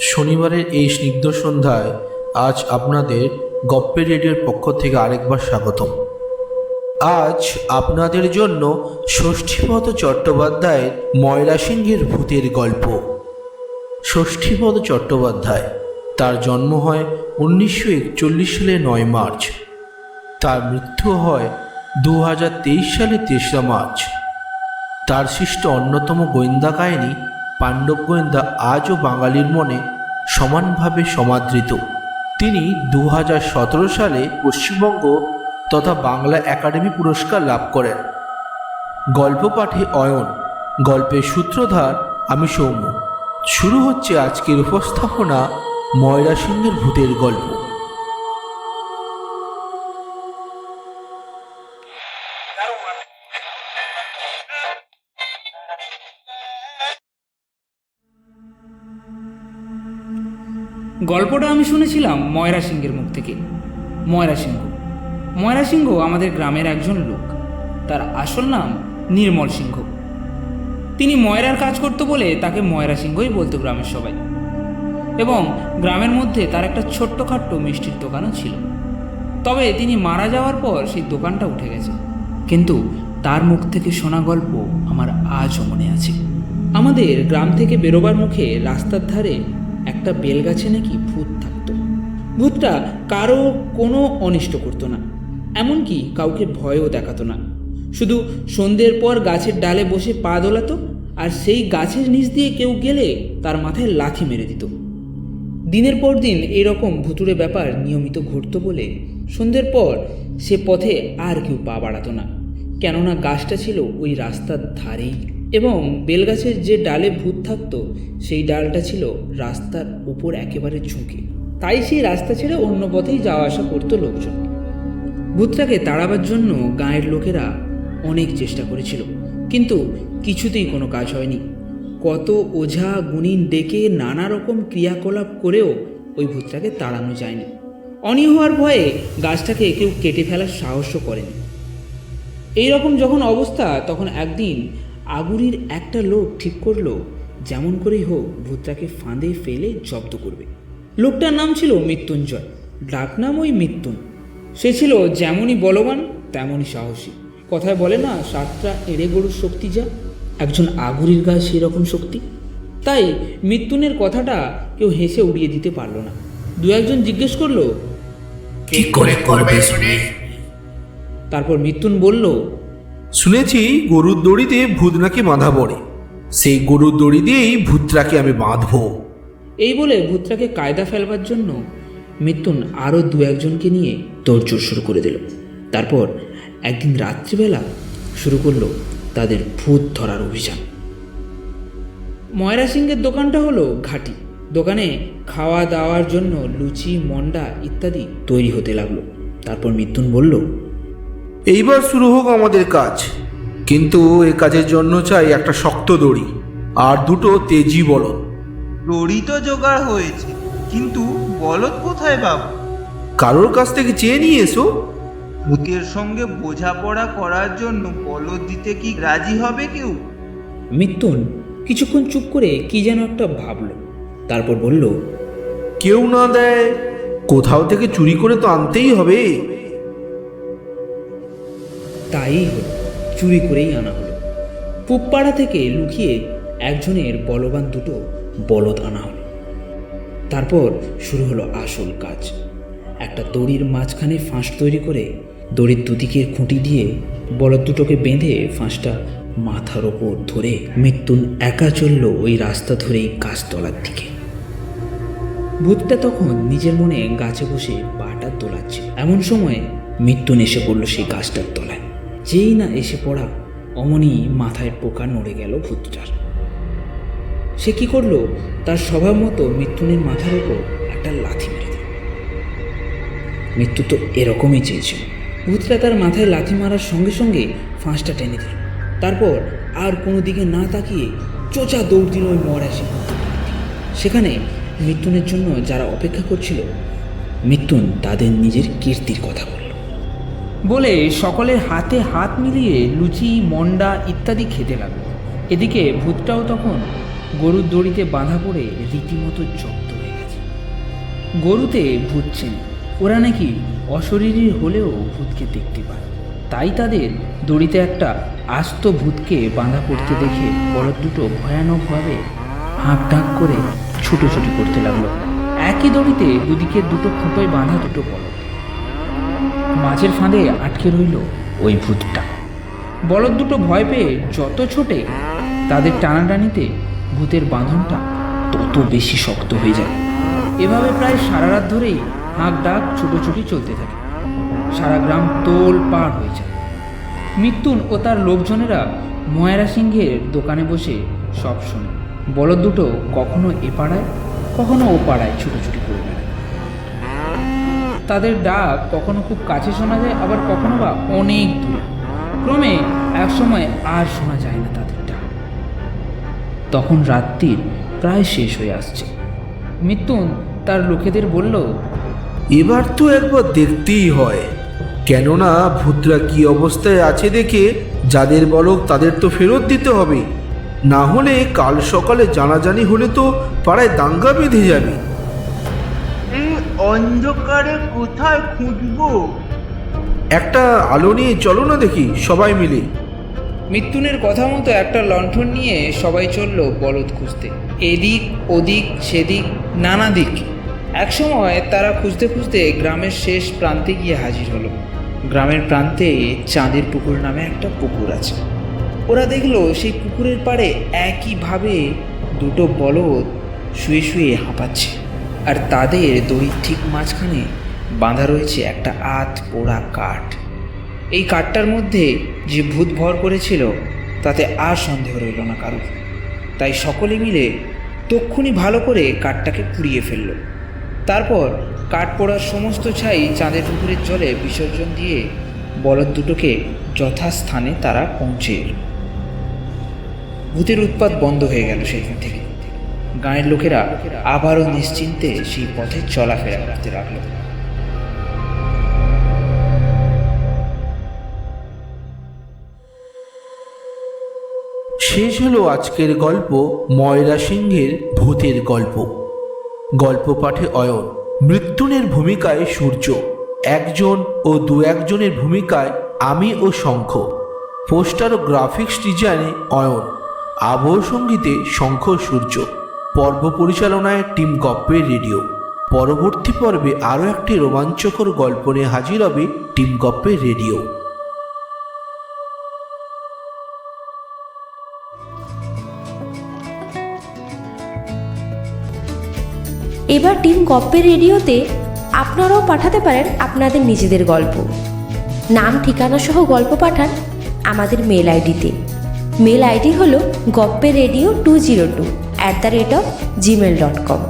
শনিবারের এই স্নিগ্ধ সন্ধ্যায় আজ আপনাদের গপ্পের রেডিওর পক্ষ থেকে আরেকবার স্বাগতম। আজ আপনাদের জন্য ষষ্ঠীপদ চট্টোপাধ্যায়ের ময়রা সিংহের ভূতের গল্প। ষষ্ঠীপদ চট্টোপাধ্যায়, তার জন্ম হয় উনিশশো একচল্লিশ সালে নয় মার্চ। তার মৃত্যু হয় দু হাজার তেইশ সালে তেসরা মার্চ। তার সৃষ্ট অন্যতম গোয়েন্দা কাহিনী পাণ্ডব গোয়েন্দা আজও বাঙালির মনে সমানভাবে সমাদৃত। তিনি দু সালে পশ্চিমবঙ্গ তথা বাংলা একাডেমি পুরস্কার লাভ করেন। গল্প পাঠে অয়ন, গল্পের সূত্রধার আমি সৌম্য। শুরু হচ্ছে আজকের উপস্থাপনা ময়রা সিংহের ভূতের গল্প। গল্পটা আমি শুনেছিলাম ময়রা সিংহের মুখ থেকে। ময়রা সিংহ। ময়রা সিংহ আমাদের গ্রামের একজন লোক। তার আসল নাম নির্মল সিংহ। তিনি ময়রার কাজ করতো বলে তাকে ময়রা সিংহই বলতো গ্রামের সবাই। এবং গ্রামের মধ্যে তার একটা ছোট্টখাট্ট মিষ্টির দোকানও ছিল। তবে তিনি মারা যাওয়ার পর সেই দোকানটা উঠে গেছে। কিন্তু তার মুখ থেকে শোনা গল্প আমার আজও মনে আছে। আমাদের গ্রাম থেকে বেরোবার মুখে রাস্তার ধারে একটা বেলগাছে নাকি ভূত থাকতো। ভূতটা কারও কোনো অনিষ্ট করতো না, এমনকি কাউকে ভয়ও দেখাতো না। শুধু সন্ধ্যের পর গাছের ডালে বসে পা দোলাতো, আর সেই গাছের নিচ দিয়ে কেউ গেলে তার মাথায় লাথি মেরে দিত। দিনের পর দিন এরকম ভুতুড়ে ব্যাপার নিয়মিত ঘটতো বলে সন্ধ্যের পর সে পথে আর কেউ পা বাড়াতো না, কেননা গাছটা ছিল ওই রাস্তার ধারেই। এবং বেলগাছের যে ডালে ভূত থাকতো, সেই ডালটা ছিল রাস্তার উপর একেবারে ঝুঁকে। তাই সেই রাস্তা ছেড়ে অন্য পথেই যাওয়া আসা করতো লোকজন। ভূতটাকে তাড়াবার জন্য গাঁয়ের লোকেরা অনেক চেষ্টা করেছিল, কিন্তু কিছুতেই কোনো কাজ হয়নি। কত ওঝা গুণিন ডেকে নানা রকম ক্রিয়াকলাপ করেও ওই ভূতটাকে তাড়ানো যায়নি। অনি হওয়ার ভয়ে গাছটাকে কেউ কেটে ফেলার সাহসও করেনি। এই রকম যখন অবস্থা, তখন একদিন আগুরির একটা লোক ঠিক করল যেমন করেই হোক ভূতটাকে ফাঁদে ফেলে জব্দ করবে। লোকটার নাম ছিল মৃত্যুঞ্জয় ডাক নাম ওই মৃত্যুন। সে ছিল যেমনই বলবান তেমনই সাহসী। কথায় বলে না সাতটা এড়ে গরুর শক্তি যা একজন আগুরির গায়ে সেই রকম শক্তি। তাই মৃত্যুনের কথাটা কেউ হেসে উড়িয়ে দিতে পারল না। দু একজন জিজ্ঞেস করল কি করে করবে তারপর মৃত্যুন বলল শুনেছি গরুর দড়িতে ভূত নাকি বাঁধা পড়ে সেই গরুর দড়ি দিয়েই ভূতটাকে আমি বাঁধবো। এই বলে ভূতটাকে কায়দা ফেলবার জন্য মৃত্যুন আরও দু একজনকে নিয়ে তোড়জোড় শুরু করে দিল। তারপর একদিন রাত্রিবেলা শুরু করল তাদের ভূত ধরার অভিযান। ময়রা সিংহের দোকানটা হলো ঘাটি। দোকানে খাওয়া দাওয়ার জন্য লুচি, মন্ডা ইত্যাদি তৈরি হতে লাগল। তারপর মৃত্যুন বলল এইবার শুরু হোক আমাদের কাজ। কিন্তু এ কাজের জন্য চাই একটা শক্ত দড়ি আর দুটো তেজি বলদ। দড়ি তো জোগাড় হয়েছে কিন্তু বলদ কোথায় পাবো কারোর কাছ থেকে চেয়ে নিয়ে এসো। ভূতের সঙ্গে বোঝাপড়া করার জন্য বলদ দিতে কি রাজি হবে কেউ? মৃত্যুন কিছুক্ষণ চুপ করে কি যেন একটা ভাবলো। তারপর বলল কেউ না দেয় কোথাও থেকে চুরি করে তো আনতেই হবে। তাই হলো চুরি করেই আনা হলো। পুবপাড়া থেকে লুকিয়ে একজনের বলবান দুটো বলদ আনা হলো। তারপর শুরু হলো আসল কাজ। একটা দড়ির মাঝখানে ফাঁস তৈরি করে দড়ির দুদিকের খুঁটি দিয়ে বলদ দুটোকে বেঁধে ফাঁসটা মাথার ওপর ধরে মৃত্যুন একা চলল ওই রাস্তা ধরেই গাছতলার দিকে। ভূতটা তখন নিজের মনে গাছে বসে পাটা দোলাচ্ছে এমন সময় মৃত্যুন এসে পড়ল সেই গাছটার তলায়। যেই না এসে পড়া, অমনি মাথায় পোকা নড়ে গেল ভূতটার। সে কি করল? তার স্বভাব মতো মৃত্যুনের মাথার ওপর একটা লাথি মেরে দিল। মৃত্যু তো এরকমই চেয়েছিল ভূতটা তার মাথায় লাথি মারার সঙ্গে সঙ্গে ফাঁসটা টেনে দিল। তারপর আর কোনো দিকে না তাকিয়ে চোচা দৌড় দিল ওই মরা সিংহ সেখানে মৃত্যুনের জন্য যারা অপেক্ষা করছিল, মৃত্যুন তাদের নিজের কীর্তির কথা বলল। বলে সকলের হাতে হাত মিলিয়ে লুচি, মন্ডা ইত্যাদি খেতে লাগল। এদিকে ভূতটাও তখন গরুর দড়িতে বাঁধা পড়ে রীতিমতো জব্দ হয়ে গেছে। গরুতে ভূত চেনে। ওরা নাকি অশরীরী হলেও ভূতকে দেখতে পায়। তাই তাদের দড়িতে একটা আস্ত ভূতকে বাঁধা পড়তে দেখে বলদ দুটো ভয়ানকভাবে হাঁক ডাক করে ছুটোছুটি করতে লাগল। একই দড়িতে দুদিকে দুটো খুঁটোয় বাঁধা দুটো বলদ। মাঝের ফাঁদে আটকে রইল ওই ভূতটা। বলদ দুটো ভয় পেয়ে যত ছোটে তাদের টানাটানিতে ভূতের বাঁধনটা তত বেশি শক্ত হয়ে যায়। এভাবে প্রায় সারা রাত ধরেই হাঁক ডাক ছুটোছুটি চলতে থাকে। সারা গ্রাম তোল পার হয়ে যায়। মৃত্যুন ও তার লোকজনেরা ময়রা সিংহের দোকানে বসে সব শোনে। বলদ দুটো কখনো এ পাড়ায়, কখনো ও পাড়ায় ছুটোছুটি করে। তাদের ডাক কখনো খুব কাছে শোনা যায়, আবার কখনো বা অনেক দূরে। ক্রমে একসময় আর শোনা যায় না তাদের ডাক। তখন রাত্রির প্রায় শেষ হয়ে আসছে। মৃত্যুন তার লোকেদের বলল, এবার তো একবার দেখতেই হয়। কেননা ভূতরা কি অবস্থায় আছে দেখে যাদের বলক তাদের তো ফেরত দিতে হবে। না হলে কাল সকালে জানাজানি হলে তো পাড়ায় দাঙ্গা বেঁধে যাবে। অন্ধকারে কোথায় খুঁজবো? একটা আলো নিয়ে চলো না দেখি সবাই মিলে। মৃত্যুনের কথা মতো একটা লণ্ঠন নিয়ে সবাই চলল বলদ খুঁজতে। এদিক ওদিক সেদিক নানা দিক। একসময় তারা খুঁজতে খুঁজতে গ্রামের শেষ প্রান্তে গিয়ে হাজির হলো। গ্রামের প্রান্তে চাঁদের পুকুর নামে একটা পুকুর আছে। ওরা দেখল সেই পুকুরের পাড়ে একইভাবে দুটো বলদ শুয়ে শুয়ে হাঁপাচ্ছে। আর তাদের দড়ির ঠিক মাঝখানে বাঁধা রয়েছে একটা আত পোড়া কাঠ। এই কাঠটার মধ্যে যে ভূত ভর করেছিল, তাতে আর সন্দেহ রইল না কারোর। তাই সকলে মিলে তক্ষুনি ভালো করে কাঠটাকে পুড়িয়ে ফেলল। তারপর কাঠ পোড়ার সমস্ত ছাই চাঁদের পুকুরের জলে বিসর্জন দিয়ে বলদ দুটোকে যথাস্থানে তারা পৌঁছে এলো। ভূতের উৎপাত বন্ধ হয়ে গেল সেদিন থেকে। গাঁয়ের লোকেরা আবারও নিশ্চিন্তে সেই পথে চলাফেরা করতে লাগল। শেষ হলো আজকের গল্প ময়রা সিংহের ভূতের গল্প। গল্প পাঠে অয়ন, মৃত্যুনের ভূমিকায় সূর্য, একজন ও দু একজনের ভূমিকায় আমি ও শঙ্খ। পোস্টার ও গ্রাফিক্স ডিজাইনে অয়ন, আবহ সঙ্গীতে শঙ্খ সূর্য। পর্ব পরিচালনায় টিম গপ্পের রেডিও। পরবর্তী পর্বে আরও একটি রোমাঞ্চকর গল্প নিয়ে হাজির হবে টিম গপ্পের রেডিও। এবার টিম গপ্পের রেডিওতে আপনারাও পাঠাতে পারেন আপনাদের নিজেদের গল্প। নাম, ঠিকানা সহ গল্প পাঠান আমাদের মেল আইডিতে। মেল আইডি হলো Goppe radio two zero two. At the rate of Gmail dot com